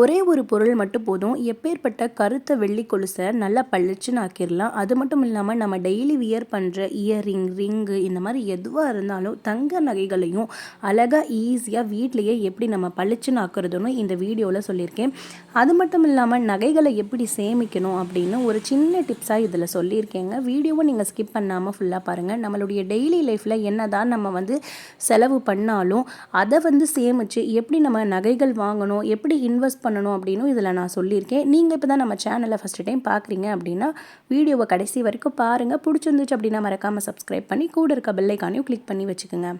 ஒரே ஒரு பொருள் மட்டும் போதும். எப்பேற்பட்ட கருத்த வெள்ளி கொலுசை நல்லா பளிச்சுன்னு ஆக்கிடலாம் அது மட்டும் இல்லாமல் நம்ம டெய்லி வியர் பண்ணுற இயரிங் ரிங்கு இந்த மாதிரி எதுவாக இருந்தாலும் தங்க நகைகளையும் அழகாக ஈஸியாக வீட்லேயே எப்படி நம்ம பளிச்சுன்னு ஆக்குறதுன்னு இந்த வீடியோவில் சொல்லியிருக்கேன். அது மட்டும் இல்லாமல் நகைகளை எப்படி சேமிக்கணும் அப்படின்னு ஒரு சின்ன டிப்ஸாக இதில் சொல்லியிருக்கேங்க. வீடியோவை நீங்கள் ஸ்கிப் பண்ணாமல் ஃபுல்லாக பாருங்கள் நம்மளுடைய டெய்லி லைஃப்பில் என்ன தான் நம்ம வந்து செலவு பண்ணாலும் அதை வந்து சேமித்து எப்படி நம்ம நகைகள் வாங்கணும் எப்படி இன்வெஸ்ட் பண்ணணும் அப்படின்னு இதில் நான் சொல்லியிருக்கேன். நீங்கள் இப்போ தான் நம்ம சேனலை ஃபஸ்ட்டு டைம் பார்க்குறீங்க அப்படின்னா வீடியோவை கடைசி வரைக்கும் பாருங்கள் பிடிச்சிருந்துச்சு அப்படின்னா மறக்காமல் சப்ஸ்கிரைப் பண்ணி கூட இருக்க பெல்லைக்கானையும் கிளிக் பண்ணி வச்சுக்கோங்க.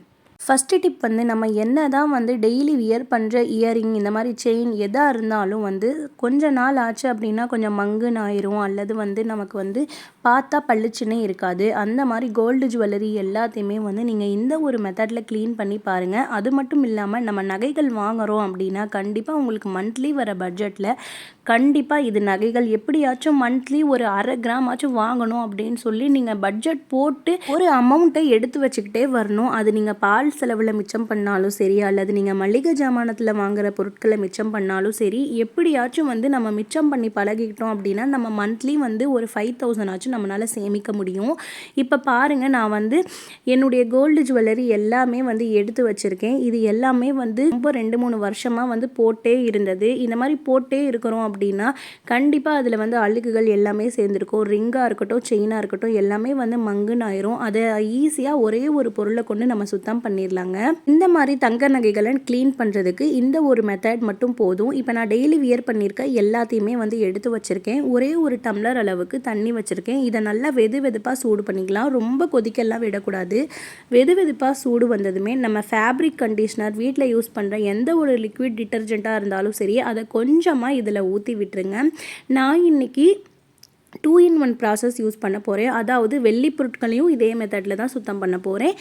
ஃபஸ்ட்டு டிப் வந்து நம்ம என்ன தான் வந்து டெய்லி வியர் பண்ணுற இயரிங் இந்த மாதிரி செயின் எதாக இருந்தாலும் வந்து கொஞ்ச நாள் ஆச்சு அப்படின்னா கொஞ்சம் மங்குன்னு ஆயிரும். அல்லது வந்து நமக்கு வந்து பார்த்தா பளிச்சுன்னே இருக்காது. அந்த மாதிரி கோல்டு ஜுவல்லரி எல்லாத்தையுமே வந்து நீங்கள் இந்த ஒரு மெத்தடில் க்ளீன் பண்ணி பாருங்கள் அது மட்டும் இல்லாமல் நம்ம நகைகள் வாங்குகிறோம் அப்படின்னா கண்டிப்பாக உங்களுக்கு மந்த்லி வர பட்ஜெட்டில் கண்டிப்பாக இது நகைகள் எப்படியாச்சும் மந்த்லி ஒரு அரை கிராம் ஆச்சும் வாங்கணும் அப்படின்னு சொல்லி நீங்கள் பட்ஜெட் போட்டு ஒரு அமௌண்ட்டை எடுத்து வச்சுக்கிட்டே வரணும். அது நீங்கள் பால் செலவில் மிச்சம் பண்ணாலும் சரி அல்லது நீங்கள் மளிகை ஜாமானத்தில் வாங்குற பொருட்களை மிச்சம் பண்ணாலும் சரி எப்படியாச்சும் வந்து நம்ம மிச்சம் பண்ணி பழகிக்கிட்டோம் அப்படின்னா நம்ம மந்த்லி வந்து ஒரு ஃபைவ் தௌசண்ட் ஆச்சும் நம்மளால் சேமிக்க முடியும். இப்போ பாருங்கள் நான் வந்து என்னுடைய கோல்டு ஜுவல்லரி எல்லாமே வந்து எடுத்து வச்சுருக்கேன். இது எல்லாமே வந்து ரொம்ப ரெண்டு மூணு வருஷமாக வந்து போட்டே இருந்தது. இந்த மாதிரி போட்டே இருக்கிறோம் அப்படின்னா கண்டிப்பாக அதில் வந்து அழுக்குகள் எல்லாமே சேர்ந்துருக்கும். ரிங்காக இருக்கட்டும் செயினாக இருக்கட்டும் எல்லாமே வந்து மங்குன்னு ஆயிரும். அதை ஈஸியாக ஒரே ஒரு பொருளை கொண்டு நம்ம சுத்தம் பண்ணிடலாங்க இந்த மாதிரி தங்க நகைகளை க்ளீன் பண்ணுறதுக்கு இந்த ஒரு மெத்தட் மட்டும் போதும். இப்போ நான் டெய்லி வியர் பண்ணியிருக்க எல்லாத்தையுமே வந்து எடுத்து வச்சுருக்கேன். ஒரே ஒரு டம்ளர் அளவுக்கு தண்ணி வச்சுருக்கேன். இதை நல்லா வெது வெதுப்பாக சூடு பண்ணிக்கலாம். ரொம்ப கொதிக்கெல்லாம் விடக்கூடாது. வெது வெதுப்பாக சூடு வந்ததுமே நம்ம ஃபேப்ரிக் கண்டிஷ்னர் வீட்டில் யூஸ் பண்ணுற எந்த ஒரு லிக்விட் டிட்டர்ஜெண்ட்டாக இருந்தாலும் சரி அதை கொஞ்சமாக இதில் ஊற்றி விட்டுருங்க. நான் இன்றைக்கி two in one process use பண்ண போகிறேன் அதாவது வெள்ளி பொருட்களையும் இதே மெத்தடில் தான் சுத்தம் பண்ண போகிறேன்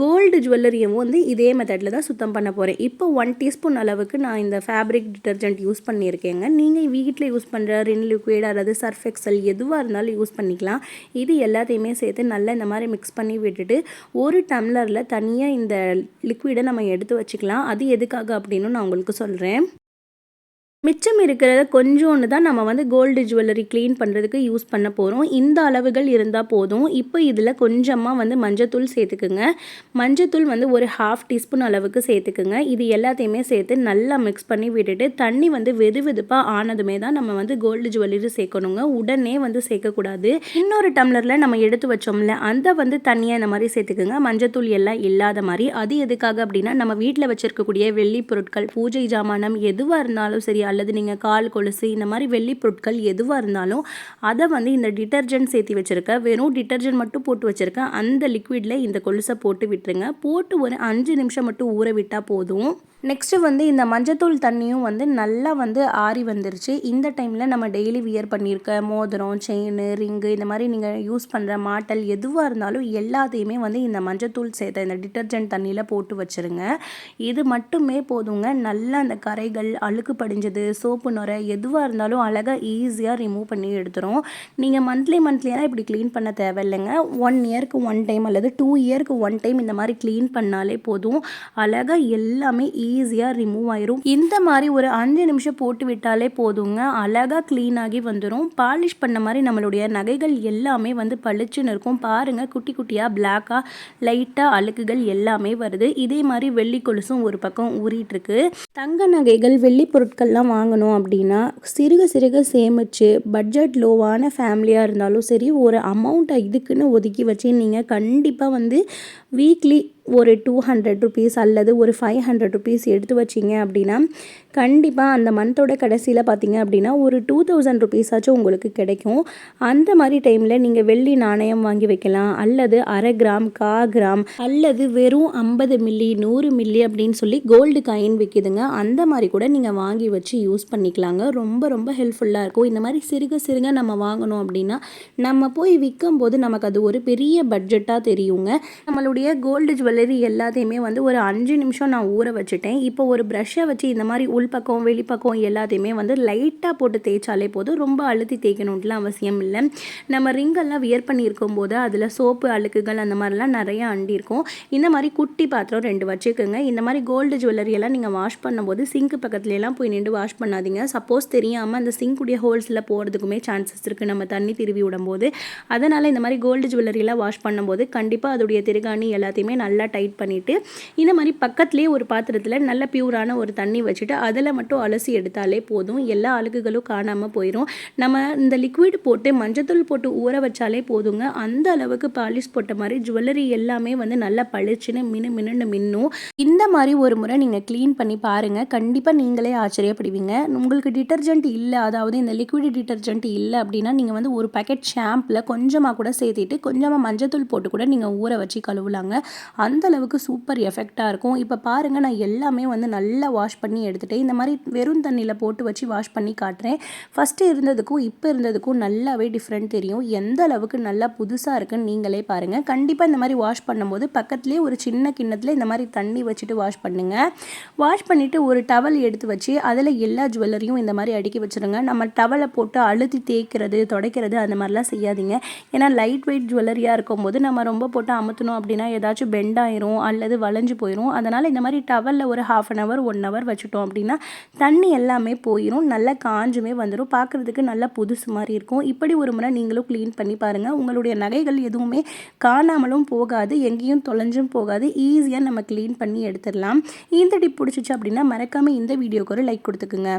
கோல்டு ஜுவல்லரியும் வந்து இதே மெத்தடில் தான் சுத்தம் பண்ண போகிறேன் இப்போ ஒன் டீஸ்பூன் அளவுக்கு நான் இந்த ஃபேப்ரிக் டிட்டர்ஜென்ட் யூஸ் பண்ணியிருக்கேங்க. நீங்கள் வீட்டில் யூஸ் பண்ணுற ரின் லிக்விட் அல்லது சர்ஃப் எக்ஸல் எதுவாக இருந்தாலும் யூஸ் பண்ணிக்கலாம். இது எல்லாத்தையுமே சேர்த்து நல்லா இந்த மாதிரி மிக்ஸ் பண்ணி விட்டுட்டு ஒரு டம்ளரில் தனியாக இந்த லிக்விடை நம்ம எடுத்து வச்சுக்கலாம். அது எதுக்காக அப்படின்னு நான் உங்களுக்கு சொல்கிறேன் மிச்சம் இருக்கிறத கொஞ்சோன்னு தான் நம்ம வந்து கோல்டு ஜுவல்லரி க்ளீன் பண்ணுறதுக்கு யூஸ் பண்ண போகிறோம் இந்த அளவுகள் இருந்தால் போதும். இப்போ இதில் கொஞ்சமாக வந்து மஞ்சத்தூள் சேர்த்துக்குங்க. மஞ்சத்தூள் வந்து ஒரு ஹாஃப் டீஸ்பூன் அளவுக்கு சேர்த்துக்குங்க. இது எல்லாத்தையுமே சேர்த்து நல்லா மிக்ஸ் பண்ணி விட்டுட்டு தண்ணி வந்து வெது வெதுப்பாக ஆனதுமே தான் நம்ம வந்து கோல்டு ஜுவல்லரி சேர்க்கணுங்க. உடனே வந்து சேர்க்கக்கூடாது. இன்னொரு டம்ளரில் நம்ம எடுத்து வச்சோம்ல அந்த வந்து தண்ணியை இந்த மாதிரி சேர்த்துக்குங்க. மஞ்சத்தூள் எல்லாம் இல்லாத மாதிரி. அது எதுக்காக அப்படின்னா நம்ம வீட்டில் வச்சுருக்கக்கூடிய வெள்ளி பொருட்கள் பூஜை ஜாமானம் எதுவாக இருந்தாலும் சரி அல்லது நீங்கள் கால் கொலுசு இந்த மாதிரி வெள்ளி பொருட்கள் எதுவாக இருந்தாலும் அதை வந்து இந்த டிட்டர்ஜென்ட் சேர்த்து வச்சுருக்க வெறும் டிட்டர்ஜென்ட் மட்டும் போட்டு வச்சுருக்கேன் அந்த லிக்விடில் இந்த கொலுசை போட்டு விட்டுருங்க. போட்டு ஒரு அஞ்சு நிமிஷம் மட்டும் ஊற விட்டால் போதும். நெக்ஸ்ட்டு வந்து இந்த மஞ்சத்தூள் தண்ணியும் வந்து நல்லா வந்து ஆறி வந்துருச்சு. இந்த டைமில் நம்ம டெய்லி வியர் பண்ணியிருக்க மோதிரம் செயின் ரிங்கு இந்த மாதிரி நீங்கள் யூஸ் பண்ணுற மாட்டல் எதுவாக இருந்தாலும் எல்லாத்தையுமே வந்து இந்த மஞ்சத்தூள் சேர்த்த இந்த டிட்டர்ஜென்ட் தண்ணியில் போட்டு வச்சுருங்க. இது மட்டுமே போதுங்க. நல்லா அந்த கரைகள் அழுக்கு படிஞ்சது சோப்பு நுரை எதுவாக இருந்தாலும் அழகாக ஈஸியாக ரிமூவ் பண்ணி எடுத்துரும். நீங்கள் மந்த்லி மந்த்லியாக இப்படி க்ளீன் பண்ண தேவையில்லைங்க. ஒன் இயர்க்கு ஒன் டைம் அல்லது டூ இயர்க்கு ஒன் டைம் இந்த மாதிரி க்ளீன் பண்ணாலே போதும். அழகாக எல்லாமே ஈ ஈஸியாக ரிமூவ் ஆயிரும். இந்த மாதிரி ஒரு அஞ்சு நிமிஷம் போட்டு விட்டாலே போதுங்க. அழகாக க்ளீன் ஆகி வந்துடும் பாலிஷ் பண்ண மாதிரி நம்மளுடைய நகைகள் எல்லாமே வந்து பளிச்சுன்னு இருக்கும். பாருங்கள் குட்டி குட்டியாக பிளாக்காக லைட்டாக அழுக்குகள் எல்லாமே வருது. இதே மாதிரி வெள்ளி கொலுசும் ஒரு பக்கம் ஊறிட்டுருக்கு. தங்க நகைகள் வெள்ளி பொருட்கள்லாம் வாங்கணும் அப்படின்னா சிறுக சிறுக சேமித்து பட்ஜெட் லோவான ஃபேமிலியாக இருந்தாலும் சரி ஒரு அமௌண்ட்டை இதுக்குன்னு ஒதுக்கி வச்சு நீங்கள் கண்டிப்பாக வந்து வீக்லி ஒரு டூ ஹண்ட்ரட் ருபீஸ் அல்லது ஒரு ஃபைவ் ஹண்ட்ரட் ருபீஸ் எடுத்து வச்சிங்க அப்படின்னா கண்டிப்பாக அந்த மந்தோட கடைசியில் பார்த்தீங்க அப்படின்னா ஒரு டூ தௌசண்ட் ருபீஸாச்சும் உங்களுக்கு கிடைக்கும். அந்த மாதிரி டைமில் நீங்கள் வெள்ளி நாணயம் வாங்கி வைக்கலாம். அல்லது அரை கிராம் கா கிராம் அல்லது வெறும் ஐம்பது மில்லி நூறு மில்லி அப்படின்னு சொல்லி கோல்டு காயின் விற்கிதுங்க அந்த மாதிரி கூட நீங்கள் வாங்கி வச்சு யூஸ் பண்ணிக்கலாங்க. ரொம்ப ரொம்ப ஹெல்ப்ஃபுல்லாக இருக்கும். இந்த மாதிரி சிறுக சிறுக நம்ம வாங்கணும் அப்படின்னா நம்ம போய் விற்கும் போது நமக்கு அது ஒரு பெரிய பட்ஜெட்டாக தெரியுங்க. நம்மளுடைய கோல்டு ஜுவல் ஜுவல்லரி எல்லாத்தையுமே வந்து ஒரு அஞ்சு நிமிஷம் நான் ஊற வச்சுட்டேன். இப்போ ஒரு ப்ரஷ்ஷை வச்சு இந்த மாதிரி உள்பக்கம் வெளிப்பக்கம் எல்லாத்தையுமே வந்து லைட்டாக போட்டு தேய்ச்சாலே போதும். ரொம்ப அழுத்தி தேய்க்கணுன்ட்டுலாம் அவசியம் இல்லை. நம்ம ரிங்கெல்லாம் வியர் பண்ணியிருக்கும் போது அதில் சோப்பு அழுக்குகள் அந்த மாதிரிலாம் நிறையா அண்டிருக்கும். இந்த மாதிரி குட்டி பாத்திரம் ரெண்டு வச்சுக்கோங்க. இந்த மாதிரி கோல்டு ஜுவல்லரி எல்லாம் நீங்கள் வாஷ் பண்ணும்போது சிங்க் பக்கத்துலலாம் போய் நின்று வாஷ் பண்ணாதீங்க. சப்போஸ் தெரியாமல் அந்த சிங்குடைய ஹோல்ஸில் போகிறதுக்குமே சான்சஸ் இருக்குது நம்ம தண்ணி திருவி விடும்போது. அதனால் இந்த மாதிரி கோல்டு ஜுவல்லரியெல்லாம் வாஷ் பண்ணும்போது கண்டிப்பாக அதோடைய திருகாணி எல்லாத்தையுமே நல்லா டைட் பண்ணிவிட்டு இந்த மாதிரி பக்கத்துலேயே ஒரு பாத்திரத்தில் நல்ல பியூரான ஒரு தண்ணி வச்சுட்டு அதில் மட்டும் அலசி எடுத்தாலே போதும். எல்லா அழுகுகளும் காணாமல் போயிடும் நம்ம இந்த லிக்விட் போட்டு மஞ்சத்தூள் போட்டு ஊற வச்சாலே போதுங்க. அந்த அளவுக்கு பாலிஷ் போட்ட மாதிரி ஜுவல்லரி எல்லாமே வந்து நல்லா பளிச்சுன்னு மினு மினுன்னு மின்னும். இந்த மாதிரி ஒரு முறை நீங்கள் க்ளீன் பண்ணி பாருங்கள் கண்டிப்பாக நீங்களே ஆச்சரியப்படுவீங்க. உங்களுக்கு டிட்டர்ஜென்ட் இல்லை அதாவது இந்த லிக்விட் டிட்டர்ஜென்ட் இல்லை அப்படின்னா நீங்கள் வந்து ஒரு பேக்கெட் ஷாம்பில் கொஞ்சமாக கூட சேர்த்திட்டு கொஞ்சமாக மஞ்சத்தூள் போட்டு கூட நீங்கள் ஊற வச்சு கழுவலாங்க. அந்த அளவுக்கு சூப்பர் எஃபெக்டாக இருக்கும். இப்போ பாருங்கள் நான் எல்லாமே வந்து நல்லா வாஷ் பண்ணி எடுத்துகிட்டேன் இந்த மாதிரி வெறும் தண்ணியில் போட்டு வச்சு வாஷ் பண்ணி காட்டுறேன். ஃபஸ்ட்டு இருந்ததுக்கும் இப்போ இருந்ததுக்கும் நல்லாவே டிஃப்ரெண்ட் தெரியும். எந்த அளவுக்கு நல்லா புதுசாக இருக்குன்னு நீங்களே பாருங்கள் கண்டிப்பாக இந்த மாதிரி வாஷ் பண்ணும்போது பக்கத்துலேயே ஒரு சின்ன கிண்ணத்தில் இந்த மாதிரி தண்ணி வச்சுட்டு வாஷ் பண்ணுங்கள் வாஷ் பண்ணிவிட்டு ஒரு டவல் எடுத்து வச்சு அதில் எல்லா ஜுவல்லரியும் இந்த மாதிரி அடுக்கி வச்சுருங்க. நம்ம டவலை போட்டு அழுத்தி தேய்க்கிறது துடைக்கிறது அந்த மாதிரிலாம் செய்யாதீங்க. ஏன்னா லைட் வெயிட் ஜுவல்லரியாக இருக்கும்போது நம்ம ரொம்ப போட்டு அமுத்தணும் அப்படின்னா ஏதாச்சும் பெண்டாக ஆயிரும் அல்லது வளைஞ்சு போயிடும் அதனால் இந்த மாதிரி டவலில் ஒரு half an hour one hour வச்சுட்டோம் அப்படின்னா தண்ணி எல்லாமே போயிடும் நல்லா காஞ்சுமே வந்துடும் பார்க்குறதுக்கு நல்லா புதுசு மாதிரி இருக்கும். இப்படி ஒரு முறை நீங்களும் க்ளீன் பண்ணி பாருங்கள் உங்களுடைய நகைகள் எதுவுமே காணாமலும் போகாது. எங்கேயும் தொலைஞ்சும் போகாது. ஈஸியாக நம்ம க்ளீன் பண்ணி எடுத்துடலாம். இந்த டிப் பிடிச்சிச்சு அப்படின்னா மறக்காமல் இந்த வீடியோக்கு ஒரு லைக் கொடுத்துக்குங்க.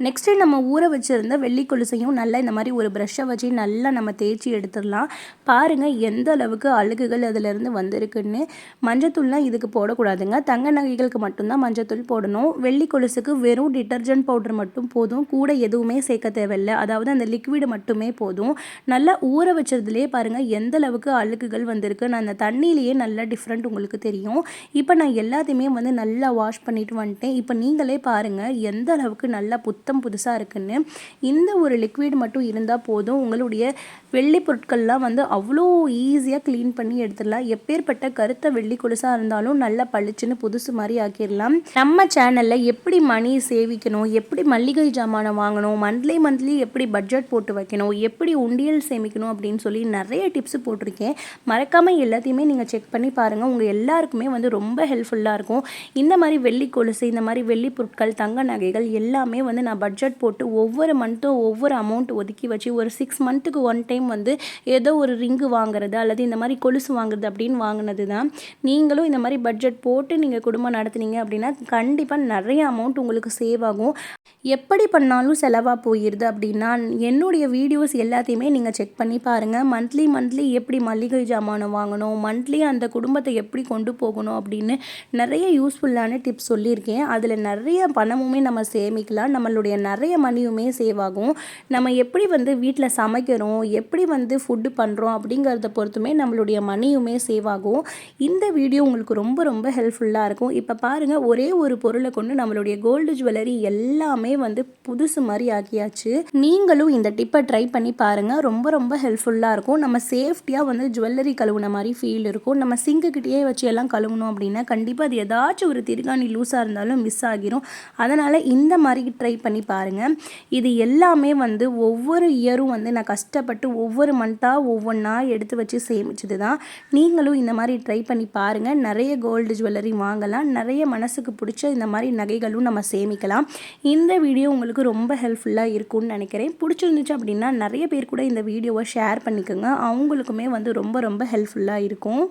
நெக்ஸ்ட்டு நம்ம ஊற வச்சுருந்த வெள்ளி கொலுசையும் நல்லா இந்த மாதிரி ஒரு ப்ரஷ்ஷை வச்சு நல்லா நம்ம தேய்ச்சி எடுத்துடலாம். பாருங்கள் எந்த அளவுக்கு அழுகுகள் அதிலிருந்து வந்திருக்குன்னு. மஞ்சத்தூள்லாம் இதுக்கு போடக்கூடாதுங்க. தங்க நகைகளுக்கு மட்டும்தான் மஞ்சத்தூள் போடணும். வெள்ளி கொலுசுக்கு வெறும் டிட்டர்ஜென்ட் பவுடர் மட்டும் போதும். கூட எதுவுமே சேர்க்க தேவையில்லை. அதாவது அந்த லிக்விடு மட்டுமே போதும். நல்லா ஊற வச்சதுலேயே பாருங்கள் எந்த அளவுக்கு அழுகுகள் வந்திருக்கு. நான் அந்த தண்ணியிலேயே நல்லா டிஃப்ரெண்ட் உங்களுக்கு தெரியும். இப்போ நான் எல்லாத்தையுமே வந்து நல்லா வாஷ் பண்ணிட்டு வந்துட்டேன். இப்போ நீங்களே பாருங்கள் எந்த அளவுக்கு நல்லா புத் புத்தம் புதுசாக இருக்குன்னு இந்த ஒரு லிக்விட் மட்டும் இருந்தால் போதும் உங்களுடைய வெள்ளி பொருட்கள்லாம் வந்து அவ்வளோ ஈஸியாக க்ளீன் பண்ணி எடுத்துடலாம். எப்பேற்பட்ட கருத்த வெள்ளி கொலுசாக இருந்தாலும் நல்லா பளிச்சுன்னு புதுசு மாதிரி ஆக்கிடலாம். நம்ம சேனலில் எப்படி மணி சேவிக்கணும் எப்படி மல்லிகை ஜாமானை வாங்கணும் மந்த்லி மந்த்லி எப்படி பட்ஜெட் போட்டு வைக்கணும் எப்படி உண்டியல் சேமிக்கணும் அப்படின்னு சொல்லி நிறைய டிப்ஸ் போட்டிருக்கேன். மறக்காமல் எல்லாத்தையுமே நீங்கள் செக் பண்ணி பாருங்கள் உங்கள் எல்லாருக்குமே வந்து ரொம்ப ஹெல்ப்ஃபுல்லாக இருக்கும். இந்த மாதிரி வெள்ளி கொலுசு இந்த மாதிரி வெள்ளி பொருட்கள் தங்க நகைகள் எல்லாமே வந்து நான் நான் பட்ஜெட் போட்டு ஒவ்வொரு மந்த்தும் ஒவ்வொரு அமௌண்ட் ஒதுக்கி வச்சு ஒரு சிக்ஸ் மந்த்துக்கு ஒன் டைம் வந்து ஏதோ ஒரு ரிங்கு வாங்குறது அல்லது இந்த மாதிரி கொலுசு வாங்குறது அப்படின்னு வாங்கினது தான் நீங்களும் இந்த மாதிரி பட்ஜெட் போட்டு நீங்கள் குடும்பம் நடத்துனீங்க அப்படின்னா கண்டிப்பாக நிறைய அமௌண்ட் உங்களுக்கு சேவ் ஆகும். எப்படி பண்ணாலும் செலவாக போயிடுது அப்படின்னா என்னுடைய வீடியோஸ் எல்லாத்தையுமே நீங்கள் செக் பண்ணி பாருங்கள் மந்த்லி மந்த்லி எப்படி மளிகை ஜாமானம் வாங்கணும்? மந்த்லி அந்த குடும்பத்தை எப்படி கொண்டு போகணும் அப்படின்னு நிறைய யூஸ்ஃபுல்லான டிப்ஸ் சொல்லியிருக்கேன். அதில் நிறைய பணமுமே நம்ம சேமிக்கலாம். நம்மளோட நம்மளுடைய நிறைய மணியுமே சேவ் ஆகும். நம்ம எப்படி வந்து வீட்டில் சமைக்கிறோம் எப்படி வந்து ஃபுட்டு பண்ணுறோம் அப்படிங்கிறத பொறுத்துமே நம்மளுடைய மணியுமே சேவ் ஆகும். இந்த வீடியோ உங்களுக்கு ரொம்ப ரொம்ப ஹெல்ப்ஃபுல்லாக இருக்கும். இப்போ பாருங்கள் ஒரே ஒரு பொருளை கொண்டு நம்மளுடைய கோல்டு ஜுவல்லரி எல்லாமே வந்து புதுசு மாதிரி ஆக்கியாச்சு. நீங்களும் இந்த டிப்பை ட்ரை பண்ணி பாருங்கள் ரொம்ப ரொம்ப ஹெல்ப்ஃபுல்லாக இருக்கும். நம்ம சேஃப்டியாக வந்து ஜுவல்லரி கழுவுன மாதிரி ஃபீல் இருக்கும். நம்ம சிங்குக்கிட்டேயே வச்சு எல்லாம் கழுவணும் அப்படின்னா கண்டிப்பாக அது ஏதாச்சும் ஒரு திருகாணி லூஸாக இருந்தாலும் மிஸ் ஆகிரும். அதனால் இந்த மாதிரி ட்ரை பண்ணி பண்ணி பாருங்கள் இது எல்லாமே வந்து ஒவ்வொரு இயரும் வந்து நான் கஷ்டப்பட்டு ஒவ்வொரு மந்த்தாக ஒவ்வொன்றா எடுத்து வச்சு சேமிச்சது தான் நீங்களும் இந்த மாதிரி ட்ரை பண்ணி பாருங்கள் நிறைய கோல்டு ஜுவல்லரி வாங்கலாம். நிறைய மனசுக்கு பிடிச்ச இந்த மாதிரி நகைகளும் நம்ம சேமிக்கலாம். இந்த வீடியோ உங்களுக்கு ரொம்ப ஹெல்ப்ஃபுல்லாக இருக்கும்னு நினைக்கிறேன். பிடிச்சிருந்துச்சு அப்படின்னா நிறைய பேர் கூட இந்த வீடியோவை ஷேர் பண்ணிக்கோங்க. அவங்களுக்குமே வந்து ரொம்ப ரொம்ப ஹெல்ப்ஃபுல்லாக இருக்கும்.